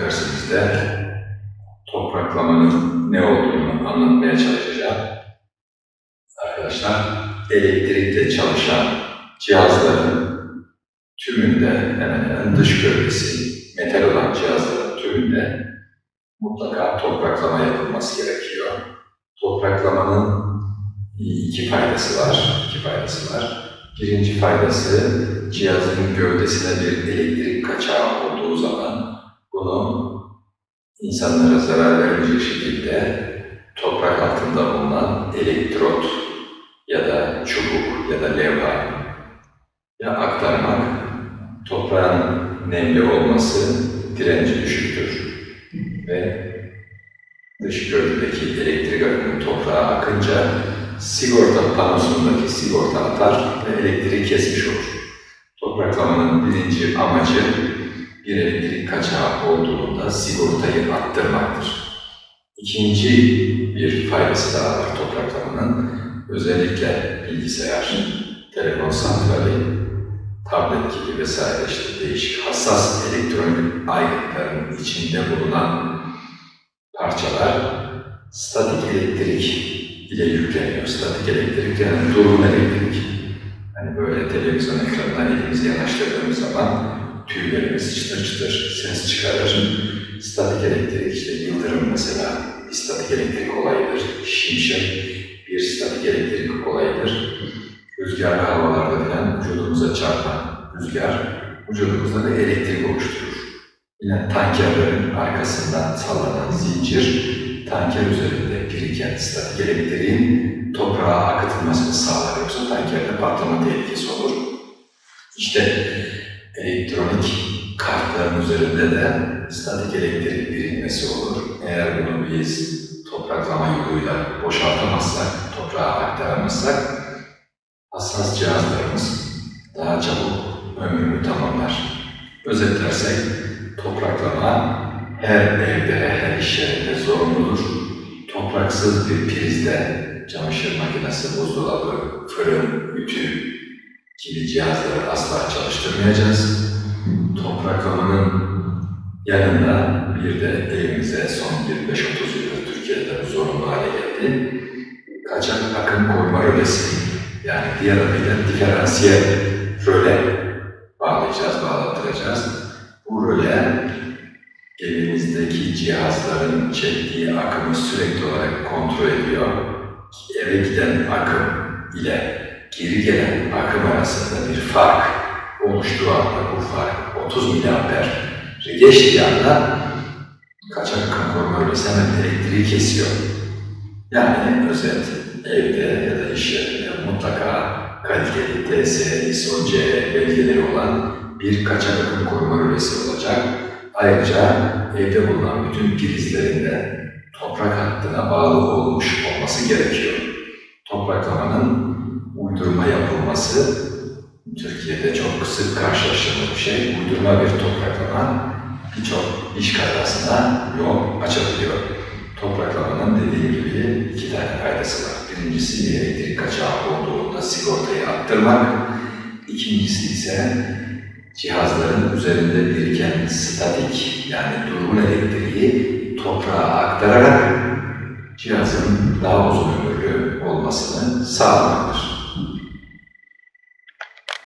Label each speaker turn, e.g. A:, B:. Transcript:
A: Dersimizde topraklamanın ne olduğunu anlatmaya çalışacağım. Arkadaşlar, elektrikle çalışan cihazların tümünde hemen hemen dış gövdesi metal olan cihazların tümünde mutlaka topraklama yapılması gerekiyor. Topraklamanın iki faydası var. iki faydası var. Birinci faydası cihazın gövdesine bir elektrik kaçağı olduğu zaman bunu insanlara zarar vermeyecek şekilde toprak altında bulunan elektrot ya da çubuk ya da levha ya aktarmak toprağın nemli olması direnci düşüktür ve dış gövdedeki elektrik akımı toprağa akınca sigorta panosundaki sigorta atar ve elektriği kesmiş olur. Topraklamanın birinci amacı bir elektrik kaçağı olduğunda sigortayı attırmaktır. İkinci bir faydası daha var topraklamanın. Özellikle bilgisayar, telefon santrali, tablet gibi vesaire işte değişik hassas elektronik aygıtların içinde bulunan parçalar statik elektrik ile yükleniyor. Statik elektrik yani durum elektrik. Hani böyle televizyon ekranına elimizi yanaştırdığımız zaman tüylerimiz çıtır çıtır ses çıkarır. Statik elektrik işte yıldırım mesela bir statik elektrik olayıdır. Şimşek bir statik elektrik olayıdır. Rüzgarlı havalarda falan vücudumuza çarpan rüzgar vücudumuzda da elektrik oluşturur. Yine tankerlerin arkasından sallanan zincir tanker üzerinde biriken statik elektriğin toprağa akıtılmasını sağlar. Yoksa tankerde patlama tehlikesi olur. İşte elektronik kartların üzerinde de statik elektrik birilmesi olur. Eğer bunu biz topraklama yoluyla boşaltamazsak, toprağa aktaramazsak hassas cihazlarımız daha çabuk ömrünü tamamlar. Özetlersek topraklama her evde, her iş yerinde zorunludur. Topraksız bir prizde çamaşır makinesi, buzdolabı, fırın, ütü gibi cihazları asla çalıştırmayacağız. Topraklamanın yanında bir de evimize son 25-30 yıldır Türkiye'de zorunlu hale geldi. Kaçak akım koruma rölesi yani diğer adıyla diferansiyel röle bağlayacağız, bağlattıracağız. Bu röle evimizdeki cihazların çektiği akımı sürekli olarak kontrol ediyor. Eve giden akım ile geri gelen akım arasında bir fark oluştuğu anda bu fark 30 miliamper geçtiği anda kaçak akım koruma öylesi hemen elektriği kesiyor. Yani özet evde ya da iş yerinde mutlaka kaliteli TS, ISO, CE belgeleri olan bir kaçak akım koruma rölesi olacak. Ayrıca evde bulunan bütün prizlerinde toprak hattına bağlı olmuş olması gerekiyor. Topraklamanın uydurma yapılması Türkiye'de çok sık karşılaşılan bir şey. Uydurma bir topraklama birçok iş kazasına yol açabiliyor. Topraklamanın dediğim gibi iki tane faydası var. Birincisi bir elektrik kaçağı olduğunda sigortayı attırmak. İkincisi ise cihazların üzerinde biriken statik yani durgun elektriği toprağa aktararak cihazın daha uzun ömürlü olmasını sağlamaktır.